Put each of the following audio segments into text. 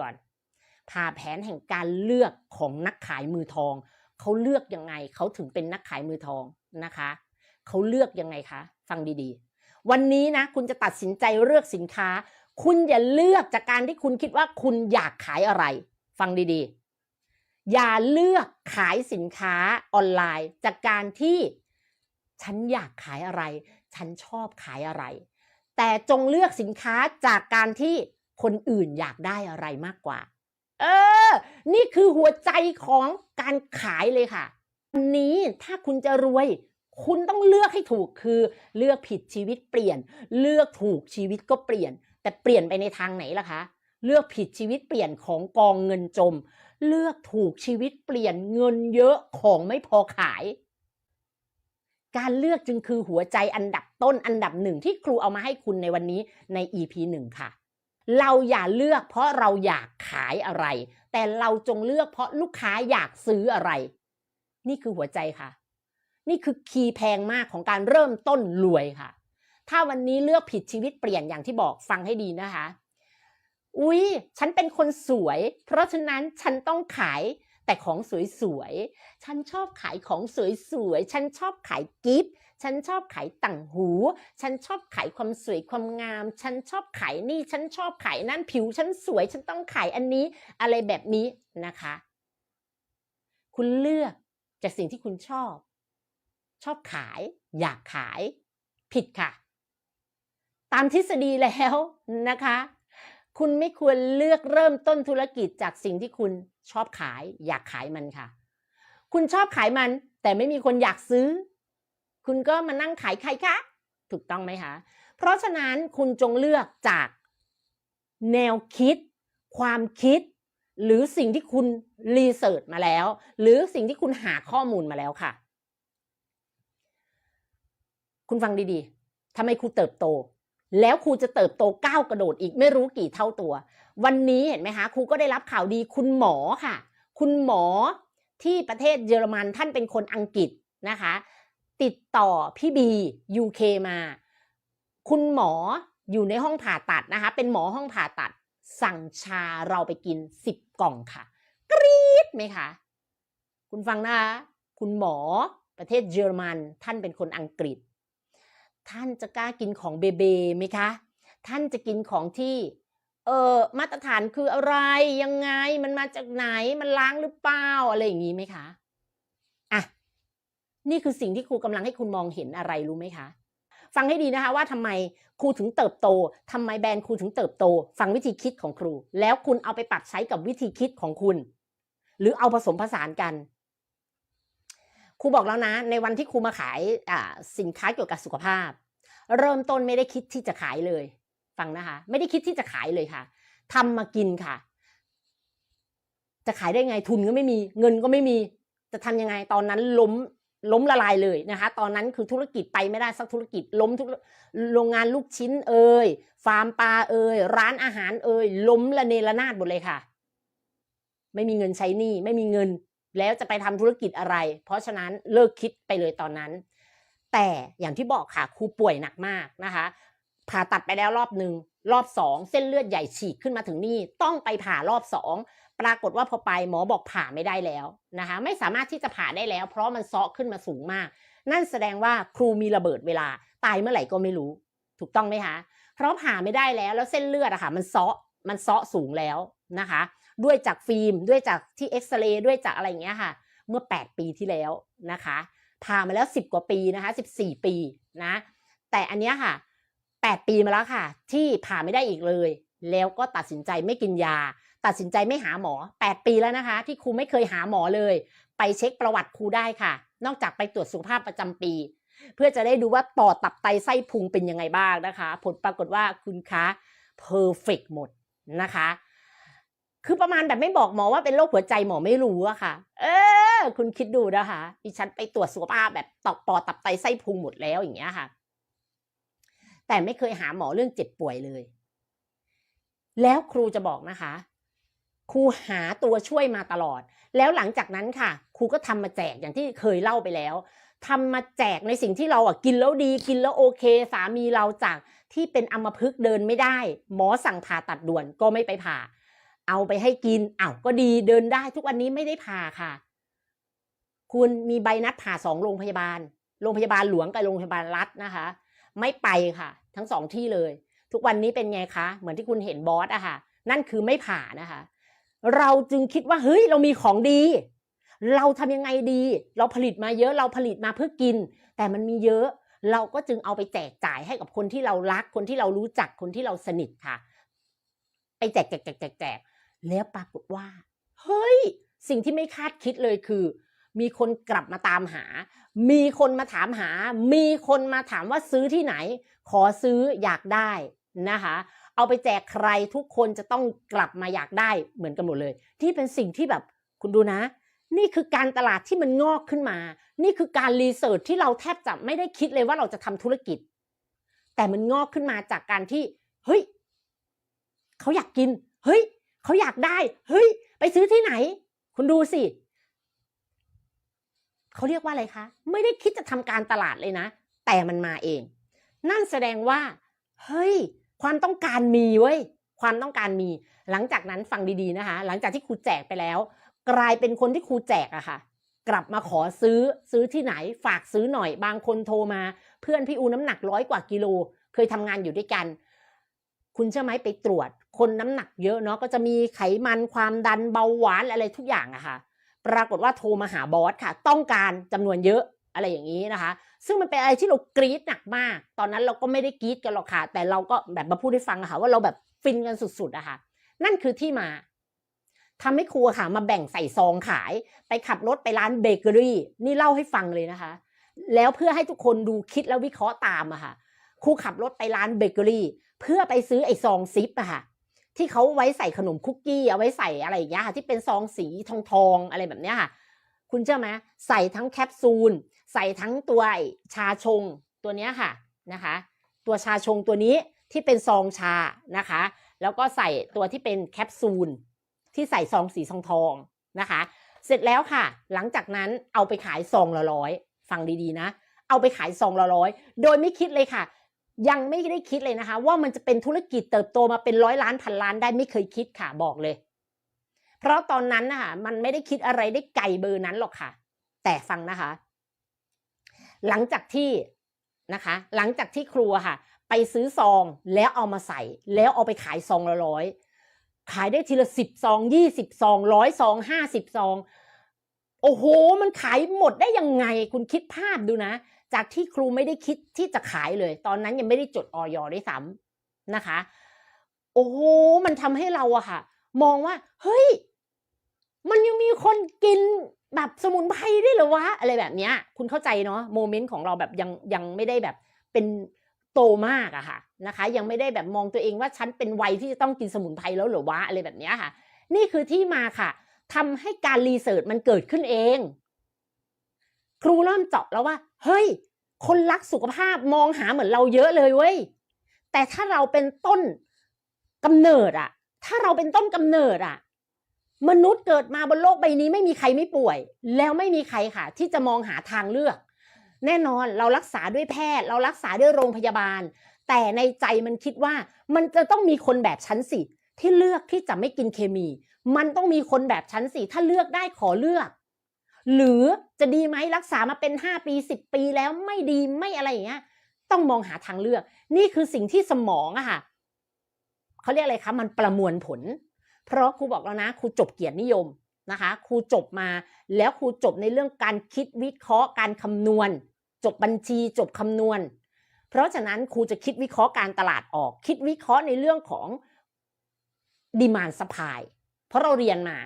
ก่อน ผ่าแผนแห่งการเลือกของนักขายมือทอง เขาเลือกยังไงเขาถึงเป็นนักขายมือทองนะคะเขาเลือกยังไงคะ ฟังดีๆ วันนี้นะ คุณจะตัดสินใจเลือกสินค้า คุณอย่าเลือกจากการที่คุณคิดว่าคุณอยากขายอะไร ฟังดีๆ อย่าเลือกขายสินค้าออนไลน์ จากการที่ฉันอยากขายอะไร ฉันชอบขายอะไร แต่จงเลือกสินค้าจากการที่ คนอื่นอยากได้อะไรมากกว่า เออ นี่คือหัวใจของการขายเลยค่ะวันนี้ถ้าคุณจะรวย คุณต้องเลือกให้ถูกคือ เลือกผิดชีวิตเปลี่ยน เลือกถูกชีวิตก็เปลี่ยน แต่เปลี่ยนไปในทางไหนล่ะคะเลือกผิดชีวิตเปลี่ยนของกองเงินจม เลือกถูกชีวิตเปลี่ยนเงินเยอะของไม่พอขาย การเลือกจึงคือหัวใจอันดับต้นอันดับหนึ่งที่ครูเอามาให้คุณในวันนี้ใน EP หนึ่งค่ะ เราอย่าเลือกเพราะเราอยากขายอะไร แต่เราจงเลือกเพราะลูกค้าอยากซื้ออะไร นี่คือหัวใจค่ะ นี่คือคีย์แพงมากของการเริ่มต้นรวยค่ะ ถ้าวันนี้เลือกผิดชีวิตเปลี่ยนอย่างที่บอกฟังให้ดีนะคะ อุ๊ย ฉันเป็นคนสวย เพราะฉะนั้นฉันต้องขายแต่ของสวยๆ ฉันชอบขายของสวยๆ ฉันชอบขายกิฟต์ ฉันชอบขายต่างหู ฉันชอบขายความสวยความงาม ฉันชอบขายนี่ ฉันชอบขายนั่นผิว ฉันสวย ฉันต้องขายอันนี้ อะไรแบบนี้นะคะ คุณเลือกจากสิ่งที่คุณชอบ ชอบขาย อยากขาย ผิดค่ะ ตามทฤษฎีแล้วนะคะ คุณไม่ควรเลือกเริ่มต้นธุรกิจจากสิ่งที่คุณชอบขาย อยากขายมันค่ะ คุณชอบขายมัน แต่ไม่มีคนอยากซื้อ คุณก็มานั่งขายใครคะ ถูกต้องไหมคะ เพราะฉะนั้นคุณจงเลือกจากแนวคิด ความคิด หรือสิ่งที่คุณรีเสิร์ชมาแล้ว หรือสิ่งที่คุณหาข้อมูลมาแล้วค่ะ คุณฟังดีๆทำไมครูเติบโต แล้วครูจะเติบโตก้าวกระโดดอีกไม่รู้กี่เท่าตัว วันนี้เห็นไหมคะครูก็ได้รับข่าวดีคุณหมอค่ะ คุณหมอที่ประเทศเยอรมันท่านเป็นคนอังกฤษนะคะ ติดต่อพี่บี UK มา คุณหมออยู่ในห้องผ่าตัดนะคะ เป็นหมอห้องผ่าตัด สั่งชาเราไปกิน10กล่องค่ะ กรี๊ดไหมคะ คุณฟังนะคะคุณหมอประเทศเยอรมัน ท่านเป็นคนอังกฤษ ท่านจะกล้ากินของเบเบไหมคะ ท่านจะกินของที่เออมาตรฐานคืออะไรยังไงมันมาจากไหนมันล้างหรือเปล่าอะไรอย่างนี้ไหมคะ นี่คือสิ่งที่ครูกำลังให้คุณมองเห็นอะไรรู้ไหมคะ ฟังให้ดีนะคะว่าทำไมครูถึงเติบโตทำไมแบรนด์ครูถึงเติบโต ฟังวิธีคิดของครู แล้วคุณเอาไปปรับใช้กับวิธีคิดของคุณ หรือเอาผสมผสานกันครูบอกแล้วนะ ในวันที่ครูมาขายสินค้าเกี่ยวกับสุขภาพ เริ่มต้นไม่ได้คิดที่จะขายเลย ฟังนะคะ ไม่ได้คิดที่จะขายเลยค่ะทำมากินค่ะ จะขายได้ไงทุนก็ไม่มี เงินก็ไม่มี จะทำยังไงตอนนั้นล้ม ล้มละลายเลยนะคะ ตอนนั้นคือธุรกิจไปไม่ได้สักธุรกิจล้มทุกโรงงานลูกชิ้นเอ่ยฟาร์มปลาเอ่ยร้านอาหารเอ่ยล้มละเนระนาดหมดเลยค่ะ ไม่มีเงินใช้หนี้ไม่มีเงิน แล้วจะไปทำธุรกิจอะไร เพราะฉะนั้นเลิกคิดไปเลยตอนนั้น แต่อย่างที่บอกค่ะครูป่วยหนักมากนะคะผ่าตัดไปแล้วรอบหนึ่งรอบสองเส้นเลือดใหญ่ฉีกขึ้นมาถึงนี่ต้องไปผ่ารอบสอง ปรากฏว่าพอไปหมอบอกผ่าไม่ได้แล้วนะคะไม่สามารถที่จะผ่าได้แล้ว เพราะมันเซาะขึ้นมาสูงมาก นั่นแสดงว่าครูมีระเบิดเวลา ตายเมื่อไหร่ก็ไม่รู้ ถูกต้องไหมคะเพราะผ่าไม่ได้แล้วแล้วเส้นเลือดอะค่ะมันเซาะมันเซาะสูงแล้วนะคะ ด้วยจากฟิล์มด้วยจากที่เอ็กซเรย์ด้วยจากอะไรอย่างเงี้ยค่ะ เมื่อ 8 ปีที่แล้วนะคะผ่ามาแล้ว 10 กว่าปีนะคะ 14 ปีนะ แต่อันเนี้ยค่ะ 8 ปีมาแล้วค่ะ ที่ผ่าไม่ได้อีกเลย แล้วก็ตัดสินใจไม่กินยา ตัดสินใจไม่หาหมอ 8 ปีแล้วนะคะ ที่ครูไม่เคยหาหมอเลย ไปเช็คประวัติครูได้ค่ะ นอกจากไปตรวจสุขภาพประจำปี เพื่อจะได้ดูว่าปอดตับไตไส้พุงเป็นยังไงบ้างนะคะ ผลปรากฏว่าคุณคะเพอร์เฟกหมดนะคะ คือประมาณแบบไม่บอกหมอว่าเป็นโรคหัวใจหมอไม่รู้อะค่ะ เออ คุณคิดดูนะคะดิฉันไปตรวจสุขภาพแบบตอกปอดตับไตไส้พุงหมดแล้วอย่างเงี้ยค่ะ แต่ไม่เคยหาหมอเรื่องเจ็บป่วยเลย แล้วครูจะบอกนะคะ ครูหาตัวช่วยมาตลอด แล้วหลังจากนั้นค่ะ ครูก็ทำมาแจกอย่างที่เคยเล่าไปแล้วทำมาแจกในสิ่งที่เราอะกินแล้วดีกินแล้วโอเค สามีเราจากที่เป็นอัมพฤกษ์เดินไม่ได้ หมอสั่งผ่าตัดด่วนก็ไม่ไปผ่า เอาไปให้กินอ้าวก็ดีเดินได้ทุกวันนี้ไม่ได้ผ่าค่ะ คุณมีใบนัดผ่าสองโรงพยาบาล โรงพยาบาลหลวงกับโรงพยาบาลรัฐนะคะ ไม่ไปค่ะ ทั้งสองที่เลย ทุกวันนี้เป็นไงคะ เหมือนที่คุณเห็นบอสอะค่ะ นั่นคือไม่ผ่านะคะ เราจึงคิดว่าเฮ้ยเรามีของดี เราทำยังไงดี เราผลิตมาเยอะเราผลิตมาเพื่อกิน แต่มันมีเยอะ เราก็จึงเอาไปแจกจ่ายให้กับคนที่เรารัก คนที่เรารู้จักคนที่เราสนิทค่ะ ไปแจกแจกแจกแจกแจกแล้วปรากฏว่า เฮ้ย สิ่งที่ไม่คาดคิดเลยคือ มีคนกลับมาตามหา มีคนมาถามหา มีคนมาถามว่าซื้อที่ไหน ขอซื้ออยากได้นะคะ เอาไปแจกใครทุกคนจะต้องกลับมาอยากได้เหมือนกันหมดเลย ที่เป็นสิ่งที่แบบคุณดูนะ นี่คือการตลาดที่มันงอกขึ้นมา นี่คือการรีเสิร์ชที่เราแทบจะไม่ได้คิดเลยว่าเราจะทำธุรกิจ แต่มันงอกขึ้นมาจากการที่เฮ้ยเขาอยากกิน เฮ้ยเขาอยากได้ เฮ้ย ไปซื้อที่ไหน คุณดูสิเขาเรียกว่าอะไรคะ ไม่ได้คิดจะทำการตลาดเลยนะ แต่มันมาเอง นั่นแสดงว่า เฮ้ย ความต้องการมีเว้ยความต้องการมี หลังจากนั้นฟังดีๆนะคะ หลังจากที่ครูแจกไปแล้ว กลายเป็นคนที่ครูแจกอะค่ะ กลับมาขอซื้อซื้อที่ไหนฝากซื้อหน่อยบางคนโทรมา เพื่อนพี่อูน้ำหนักร้อยกว่ากิโล เคยทำงานอยู่ด้วยกัน คุณเชื่อไหมไปตรวจ คนน้ำหนักเยอะเนาะก็จะมีไขมันความดันเบาหวานอะไรทุกอย่างอะค่ะ ปรากฏว่าโทรมาหาบอสค่ะ ต้องการจำนวนเยอะ อะไรอย่างนี้นะคะ ซึ่งมันเป็นอะไรที่เรากรี๊ดหนักมาก ตอนนั้นเราก็ไม่ได้กรี๊ดกันหรอกค่ะ แต่เราก็แบบมาพูดให้ฟังอะค่ะว่าเราแบบฟินกันสุดๆอะค่ะ นั่นคือที่มาทำให้ครูค่ะมาแบ่งใส่ซองขาย ไปขับรถไปร้านเบเกอรี่ นี่เล่าให้ฟังเลยนะคะ แล้วเพื่อให้ทุกคนดูคิดแล้ววิเคราะห์ตามอะค่ะ ครูขับรถไปร้านเบเกอรี่ เพื่อไปซื้อไอ้ซองซิปอะค่ะที่เขาไว้ใส่ขนมคุกกี้เอาไว้ใส่อะไรอย่างเงี้ยค่ะที่เป็นซองสีทองทองๆอะไรแบบเนี้ยค่ะ คุณเชื่อไหมใส่ทั้งแคปซูล ใส่ทั้งตัวชาชงตัวนี้ค่ะนะคะ ตัวชาชงตัวนี้ที่เป็นซองชานะคะ แล้วก็ใส่ตัวที่เป็นแคปซูลที่ใส่ซองสีทองทองนะคะ เสร็จแล้วค่ะ หลังจากนั้นเอาไปขายซองละร้อยฟังดีๆนะ เอาไปขายซองละร้อยโดยไม่คิดเลยค่ะ ยังไม่ได้คิดเลยนะคะ ว่ามันจะเป็นธุรกิจเติบโตมาเป็นร้อยล้านพันล้านได้ไม่เคยคิดค่ะบอกเลย เพราะตอนนั้นนะคะมันไม่ได้คิดอะไรได้ไกลเบอร์นั้นหรอกค่ะ แต่ฟังนะคะ หลังจากที่นะคะ หลังจากที่ครัวค่ะ ไปซื้อซองแล้วเอามาใส่ แล้วเอาไปขายซองละร้อยขายได้ทีละสิบซองยี่สิบซองร้อยซองห้าสิบซองโอ้โห มันขายหมดได้ยังไงคุณคิดภาพดูนะ จากที่ครูไม่ได้คิดที่จะขายเลย ตอนนั้นยังไม่ได้จดออยด้วยซ้ำนะคะ โอ้โห มันทำให้เราอะค่ะ มองว่า เฮ้ย มันยังมีคนกิน แบบสมุนไพรได้เหรอวะอะไรแบบเนี้ย คุณเข้าใจเนาะโมเมนต์ของเราแบบยังยังไม่ได้แบบเป็นโตมากอะค่ะนะคะ ยังไม่ได้แบบมองตัวเองว่าฉันเป็นวัยที่จะต้องกินสมุนไพรแล้วเหรอวะอะไรแบบเนี้ยค่ะ นี่คือที่มาค่ะทำให้การรีเสิร์ชมันเกิดขึ้นเอง ครูเริ่มเจาะแล้วว่า เฮ้ย คนรักสุขภาพมองหาเหมือนเราเยอะเลยเว้ยแต่ถ้าเราเป็นต้นกำเนิดอะถ้าเราเป็นต้นกำเนิดอะ มนุษย์เกิดมาบนโลกใบนี้ไม่มีใครไม่ป่วย แล้วไม่มีใครค่ะ ที่จะมองหาทางเลือก แน่นอนเรารักษาด้วยแพทย์ เรารักษาด้วยโรงพยาบาล แต่ในใจมันคิดว่ามันจะต้องมีคนแบบฉันสิที่เลือกที่จะไม่กินเคมี มันต้องมีคนแบบฉันสิถ้าเลือกได้ขอเลือก หรือจะดีไหมรักษามาเป็นห้าปีสิบปีแล้วไม่ดีไม่อะไรอย่างเงี้ยต้องมองหาทางเลือก นี่คือสิ่งที่สมองอะค่ะเขาเรียกอะไรคะมันประมวลผล เพราะครูบอกแล้วนะครูจบเกียรตินิยมนะคะครูจบมาแล้วครูจบในเรื่องการคิดวิเคราะห์การคำนวณ จบบัญชีจบคำนวณ เพราะฉะนั้นครูจะคิดวิเคราะห์การตลาดออก คิดวิเคราะห์ในเรื่องของดีมานสปายเพราะเราเรียนมา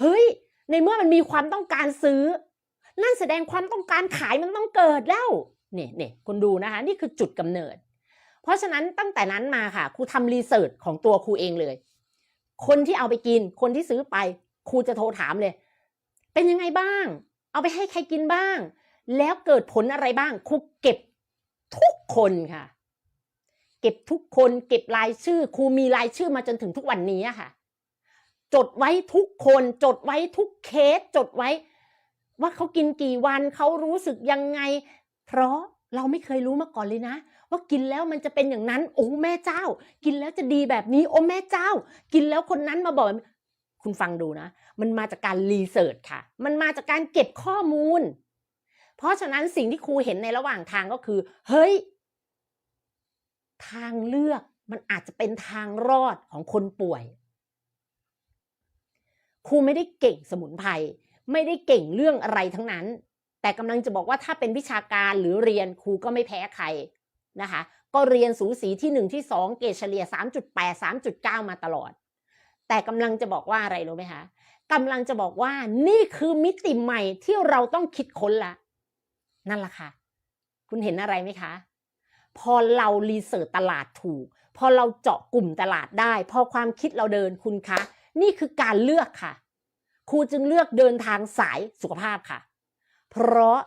เฮ้ยในเมื่อมันมีความต้องการซื้อ นั่นแสดงความต้องการขายมันต้องเกิดแล้วเนี่ยเนี่ยคุณดูนะคะนี่คือจุดกำเนิด เพราะฉะนั้นตั้งแต่นั้นมาค่ะครูทำรีเสิร์ชของตัวครูเองเลย คนที่เอาไปกิน คนที่ซื้อไป ครูจะโทรถามเลย เป็นยังไงบ้าง เอาไปให้ใครกินบ้าง แล้วเกิดผลอะไรบ้าง ครูเก็บทุกคนค่ะ เก็บทุกคน เก็บรายชื่อ ครูมีรายชื่อมาจนถึงทุกวันนี้ค่ะ จดไว้ทุกคน จดไว้ทุกเคส จดไว้ ว่าเขากินกี่วัน เขารู้สึกยังไง เพราะเราไม่เคยรู้มาก่อนเลยนะ ว่ากินแล้วมันจะเป็นอย่างนั้น โอ้แม่เจ้า กินแล้วจะดีแบบนี้ โอ้แม่เจ้า กินแล้วคนนั้นมาบอก คุณฟังดูนะ มันมาจากการรีเสิร์ชค่ะ มันมาจากการเก็บข้อมูล เพราะฉะนั้นสิ่งที่ครูเห็นในระหว่างทางก็คือ เฮ้ย ทางเลือกมันอาจจะเป็นทางรอดของคนป่วย ครูไม่ได้เก่งสมุนไพรไม่ได้เก่งเรื่องอะไรทั้งนั้น แต่กำลังจะบอกว่าถ้าเป็นวิชาการหรือเรียนครูก็ไม่แพ้ใคร นะคะ ก็เรียนสูสีที่หนึ่งที่สองเกรดเฉลี่ย 3.8 3.9 มาตลอด แต่กำลังจะบอกว่าอะไรรู้ไหมคะกำลังจะบอกว่านี่คือมิติใหม่ที่เราต้องคิดค้นละ นั่นแหละค่ะ คุณเห็นอะไรไหมคะ พอเรารีเสิร์ชตลาดถูก พอเราเจาะกลุ่มตลาดได้ พอความคิดเราเดินคุณคะ นี่คือการเลือกค่ะ ครูจึงเลือกเดินทางสายสุขภาพค่ะ เพราะ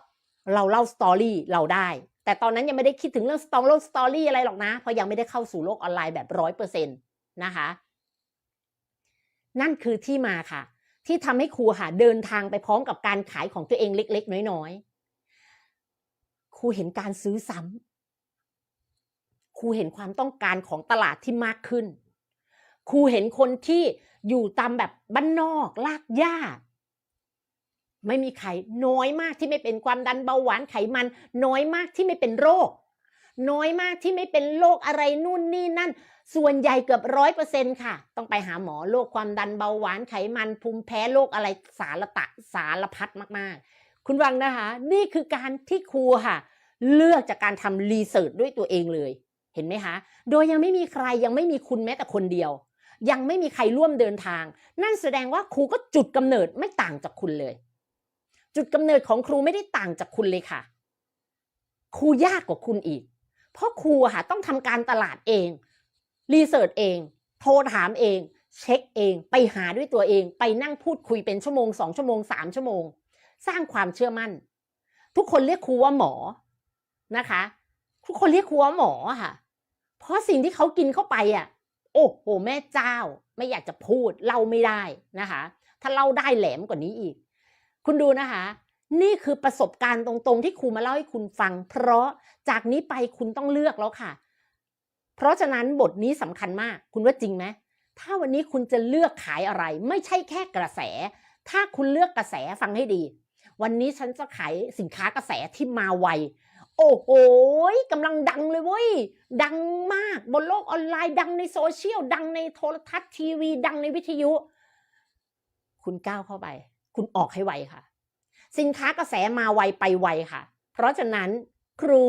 เราเล่าสตอรี่เราได้ แต่ตอนนั้นยังไม่ได้คิดถึงเรื่องสตองโลกสตอรี่อะไรหรอกนะ เพราะยังไม่ได้เข้าสู่โลกออนไลน์แบบร้อยเปอร์เซ็นต์นะคะ นั่นคือที่มาค่ะ ที่ทำให้ครูค่ะเดินทางไปพร้อมกับการขายของตัวเองเล็ก ๆ น้อยๆ ครูเห็นการซื้อซ้ำครูเห็นความต้องการของตลาดที่มากขึ้น ครูเห็นคนที่อยู่ตามแบบบ้านนอกลากหญ้า ไม่มีใครน้อยมากที่ไม่เป็นความดันเบาหวานไขมัน น้อยมากที่ไม่เป็นโรค น้อยมากที่ไม่เป็นโรคอะไรนู่นนี่นั่น ส่วนใหญ่เกือบร้อยเปอร์เซ็นค่ะ ต้องไปหาหมอโรคความดันเบาหวานไขมันภูมิแพ้โรคอะไรสารตะสารพัดมากๆ คุณฟังนะคะ นี่คือการที่ครูค่ะ เลือกจากการทำรีเสิร์ชด้วยตัวเองเลย เห็นไหมคะ โดยยังไม่มีใครยังไม่มีคุณแม้แต่คนเดียวยังไม่มีใครร่วมเดินทาง นั่นแสดงว่าครูก็จุดกำเนิดไม่ต่างจากคุณเลย จุดกำเนิดของครูไม่ได้ต่างจากคุณเลยค่ะ ครูยากกว่าคุณอีก เพราะครูค่ะต้องทำการตลาดเองรีเสิร์ชเอง โทรถามเอง เช็คเอง ไปหาด้วยตัวเอง ไปนั่งพูดคุยเป็นชั่วโมงสองชั่วโมงสามชั่วโมง สร้างความเชื่อมั่น ทุกคนเรียกครูว่าหมอนะคะ ทุกคนเรียกครูว่าหมอค่ะ เพราะสิ่งที่เขากินเข้าไปอะ โอ้โหแม่เจ้า ไม่อยากจะพูดเล่าไม่ได้นะคะ ถ้าเล่าได้แหลมกว่านี้อีก คุณดูนะคะ นี่คือประสบการณ์ตรงๆ ที่ครูมาเล่าให้คุณฟัง เพราะจากนี้ไปคุณต้องเลือกแล้วค่ะ เพราะฉะนั้นบทนี้สำคัญมาก คุณว่าจริงไหมถ้าวันนี้คุณจะเลือกขายอะไร ไม่ใช่แค่กระแส ถ้าคุณเลือกกระแสฟังให้ดี วันนี้ฉันจะขายสินค้ากระแสที่มาไวโอ้โหกำลังดังเลยเว้ย ดังมากบนโลกออนไลน์ ดังในโซเชียล ดังในโทรทัศน์ทีวี ดังในวิทยุ คุณก้าวเข้าไป คุณออกให้ไวค่ะ สินค้ากระแสมาไวไปไวค่ะ เพราะฉะนั้นครู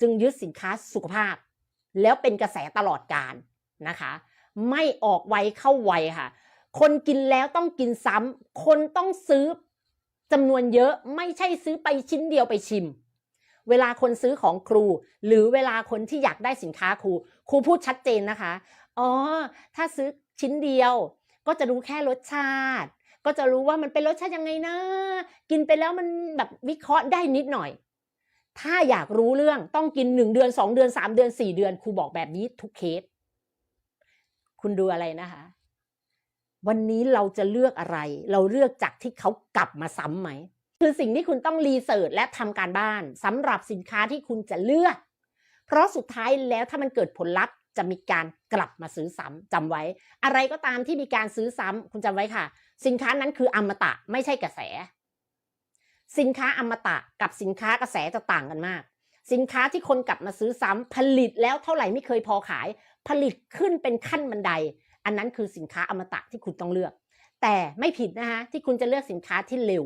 จึงยึดสินค้าสุขภาพ แล้วเป็นกระแสตลอดการนะคะ ไม่ออกไวเข้าไวค่ะ คนกินแล้วต้องกินซ้ำคนต้องซื้อจำนวนเยอะไม่ใช่ซื้อไปชิ้นเดียวไปชิม เวลาคนซื้อของครู หรือเวลาคนที่อยากได้สินค้าครู ครูพูดชัดเจนนะคะ อ๋อ ถ้าซื้อชิ้นเดียวก็จะรู้แค่รสชาติ ก็จะรู้ว่ามันเป็นรสชาติยังไงนะ กินไปแล้วมันแบบวิเคราะห์ได้นิดหน่อย ถ้าอยากรู้เรื่องต้องกินหนึ่งเดือนสองเดือนสามเดือนสี่เดือนครูบอกแบบนี้ทุกเคส คุณดูอะไรนะคะ วันนี้เราจะเลือกอะไร เราเลือกจากที่เขากลับมาซ้ำไหมคือสิ่งที่คุณต้องรีเสิร์ชและทำการบ้านสำหรับสินค้าที่คุณจะเลือก เพราะสุดท้ายแล้วถ้ามันเกิดผลลัพธ์ จะมีการกลับมาซื้อซ้ำจำไว้ อะไรก็ตามที่มีการซื้อซ้ำคุณจำไว้ค่ะ สินค้านั้นคืออมตะไม่ใช่กระแส สินค้าอมตะกับสินค้ากระแสจะต่างกันมาก สินค้าที่คนกลับมาซื้อซ้ำผลิตแล้วเท่าไหร่ไม่เคยพอขาย ผลิตขึ้นเป็นขั้นบันได อันนั้นคือสินค้าอมตะที่คุณต้องเลือก แต่ไม่ผิดนะคะที่คุณจะเลือกสินค้าที่เร็ว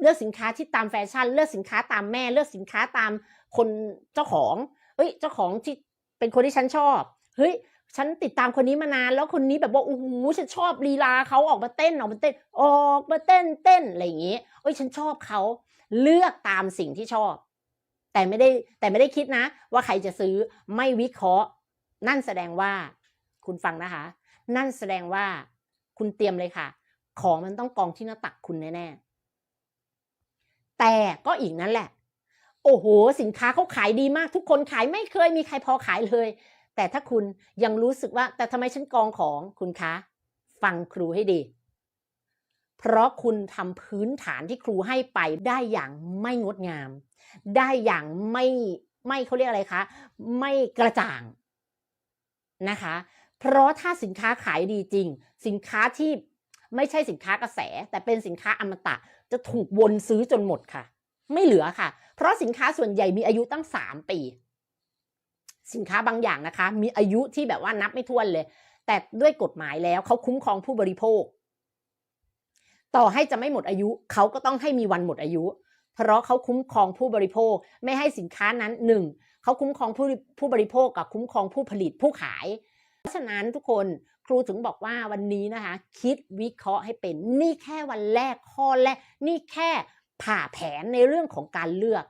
เลือกสินค้าที่ตามแฟชั่น เลือกสินค้าตามแม่ เลือกสินค้าตามคนเจ้าของ เอ้ย เจ้าของที่ เป็นคนที่ฉันชอบ เฮ้ย ฉันติดตามคนนี้มานานแล้วคนนี้แบบว่าโอ้โหฉันชอบลีลาเขาออกมาเต้นออกมาเต้น ออกมาเต้นเต้นอะไรอย่างงี้เอ้ยฉันชอบเขาเลือกตามสิ่งที่ชอบ แต่ไม่ได้แต่ไม่ได้คิดนะ ว่าใครจะซื้อไม่วิเคราะห์ นั่นแสดงว่า คุณฟังนะคะ นั่นแสดงว่าคุณเตรียมเลยค่ะ ของมันต้องกองที่หน้าตักคุณแน่ๆแต่ก็อีกนั่นแหละ โอ้โห สินค้าเขาขายดีมาก ทุกคนขายไม่เคยมีใครพอขายเลย แต่ถ้าคุณยังรู้สึกว่า แต่ทำไมฉันกองของคุณคะ ฟังครูให้ดี เพราะคุณทำพื้นฐานที่ครูให้ไปได้อย่างไม่งดงาม ได้อย่างไม่ไม่เขาเรียกอะไรคะ ไม่กระจ่างนะคะ เพราะถ้าสินค้าขายดีจริง สินค้าที่ไม่ใช่สินค้ากระแส แต่เป็นสินค้าอมตะจะถูกวนซื้อจนหมดค่ะ ไม่เหลือค่ะ เพราะสินค้าส่วนใหญ่มีอายุตั้งสามปี สินค้าบางอย่างนะคะ มีอายุที่แบบว่านับไม่ถ้วนเลย แต่ด้วยกฎหมายแล้วเขาคุ้มครองผู้บริโภค ต่อให้จะไม่หมดอายุเขาก็ต้องให้มีวันหมดอายุ เพราะเขาคุ้มครองผู้บริโภค ไม่ให้สินค้านั้นหนึ่งเขาคุ้มครองผู้ผู้บริโภคกับคุ้มครองผู้ผลิตผู้ขายเพราะฉะนั้นทุกคนครูถึงบอกว่าวันนี้นะคะ คิดวิเคราะห์ให้เป็นนี่แค่วันแรกข้อแรกนี่แค่ ผ่าแผนในเรื่องของการเลือก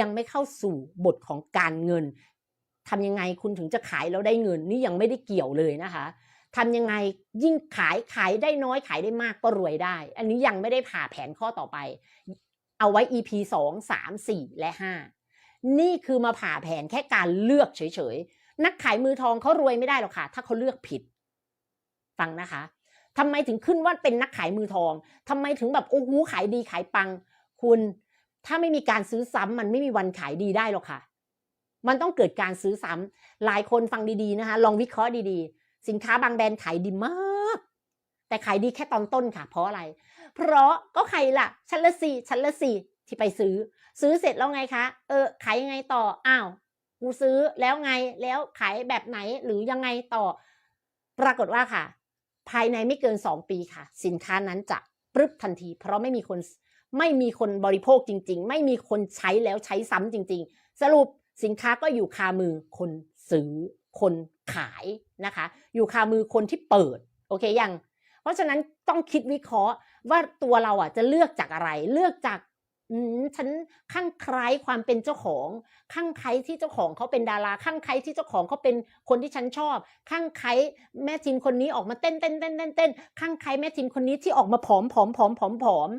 ยังไม่เข้าสู่บทของการเงินทำยังไงคุณถึงจะขายแล้วได้เงินนี่ยังไม่ได้เกี่ยวเลยนะคะทำยังไงยิ่งขายขายได้น้อยขายได้มากก็รวยได้ อันนี้ยังไม่ได้ผ่าแผนข้อต่อไป เอาไว้ EP 2 3 4 และ 5 นี่คือมาผ่าแผนแค่การเลือกเฉยๆ นักขายมือทองเขารวยไม่ได้หรอกค่ะ ถ้าเขาเลือกผิด ฟังนะคะ ทำไมถึงขึ้นว่าเป็นนักขายมือทองทำไมถึงแบบโอ้โหขายดีขายปัง คุณถ้าไม่มีการซื้อซ้ำมันไม่มีวันขายดีได้หรอกค่ะ มันต้องเกิดการซื้อซ้ำหลายคนฟังดีๆนะคะ ลองวิเคราะห์ดีๆ สินค้าบางแบรนด์ขายดีมาก แต่ขายดีแค่ตอนต้นค่ะ เพราะอะไร เพราะก็ใครล่ะ ชั้นละสี่ชั้นละสี่ที่ไปซื้อ ซื้อเสร็จแล้วไงคะ เออ ขายยังไงต่อ อ้าว กูซื้อแล้วไง แล้วขายแบบไหนหรือยังไงต่อ ปรากฏว่าค่ะ ภายในไม่เกินสองปีค่ะ สินค้านั้นจะปรึบทันที เพราะไม่มีคนไม่มีคนบริโภคจริง ๆ ไม่มีคนใช้แล้วใช้ซ้ำจริง ๆ สรุปสินค้าก็อยู่คามือคนซื้อคนขายนะคะ อยู่คามือคนที่เปิดโอเคยัง เพราะฉะนั้นต้องคิดวิเคราะห์ว่าตัวเราอะจะเลือกจากอะไร เลือกจาก อืมฉันข้างใคล้ความเป็นเจ้าของ ข้างใครที่เจ้าของเขาเป็นดารา ข้างใครที่เจ้าของเขาเป็นคนที่ฉันชอบ ข้างใครแม่ทีมคนนี้ออกมาเต้นเต้นเต้นเต้นเต้นข้างใครแม่ทีมคนนี้ที่ออกมาผอมผอมผอมผอมผอม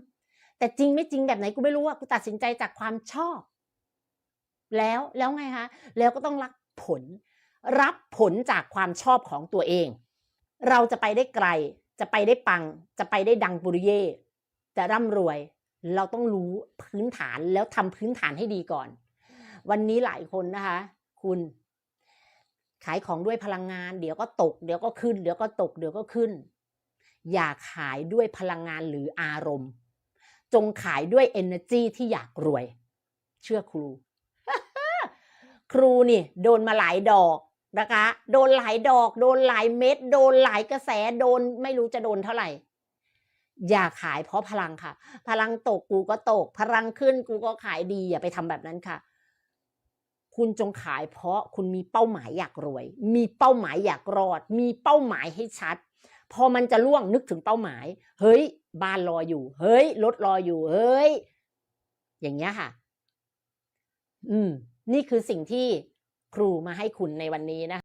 แต่จริงไม่จริงแบบไหนกูไม่รู้อะกูตัดสินใจจากความชอบ แล้วแล้วไงคะแล้วก็ต้องรับผล รับผลจากความชอบของตัวเอง เราจะไปได้ไกล จะไปได้ปัง จะไปได้ดังปุริเย่จะร่ำรวย เราต้องรู้พื้นฐานแล้วทำพื้นฐานให้ดีก่อน วันนี้หลายคนนะคะ คุณขายของด้วยพลังงาน เดี๋ยวก็ตก เดี๋ยวก็ขึ้น เดี๋ยวก็ตก เดี๋ยวก็ขึ้น อย่าขายด้วยพลังงานหรืออารมณ์ จงขายด้วย energy ที่อยากรวย เชื่อครู ครูนี่ โดนมาหลายดอกนะคะ โดนหลายดอก โดนหลายเม็ด โดนหลายกระแส โดนไม่รู้จะโดนเท่าไหร่ อย่าขายเพราะพลังค่ะ พลังตกกูก็ตก พลังขึ้นกูก็ขายดีอย่าไปทำแบบนั้นค่ะ คุณจงขายเพราะคุณมีเป้าหมายอยากรวย มีเป้าหมายอยากรอด มีเป้าหมายให้ชัด พอมันจะล่วงนึกถึงเป้าหมาย เฮ้ย บ้านรออยู่ เฮ้ยรถรออยู่ เฮ้ย อย่างเงี้ยค่ะ อืม นี่คือสิ่งที่ครูมาให้คุณในวันนี้นะคะ